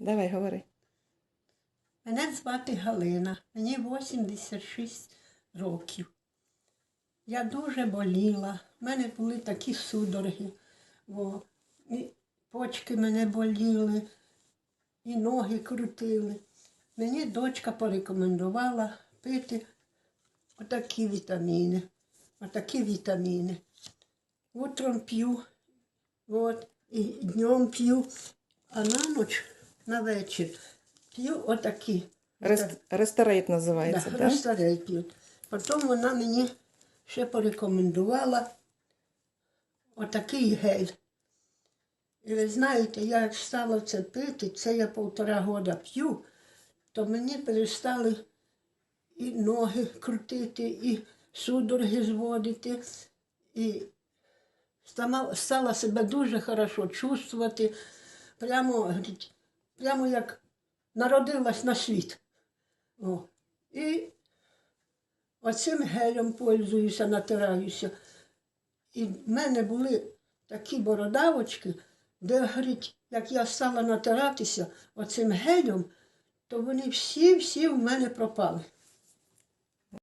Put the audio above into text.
Давай, говори. Мене звати Галина, мені 86 років. Я дуже боліла, в мене були такі судороги. Почки мене боліли, і ноги крутили. Мені дочка порекомендувала пити отакі вітаміни. Отакі вітаміни. Утром п'ю, от, і днем п'ю, а на ніч, на вечір п'ю отакі. Рест... Ресторейт називається, Да, так? п'ють. Потім вона мені ще порекомендувала отакий гель. І ви знаєте, я як стала це пити, це я півтора года п'ю, то мені перестали і ноги крутити, і судороги зводити, і стала, стала себе дуже хорошо чувствувати, прямо, говорить, прямо як народилась на світ. О. І оцим гелем пользуюся, натираюся. І в мене були такі бородавочки, де, говорить, як я стала натиратися оцим гелем, то вони всі-всі в мене пропали.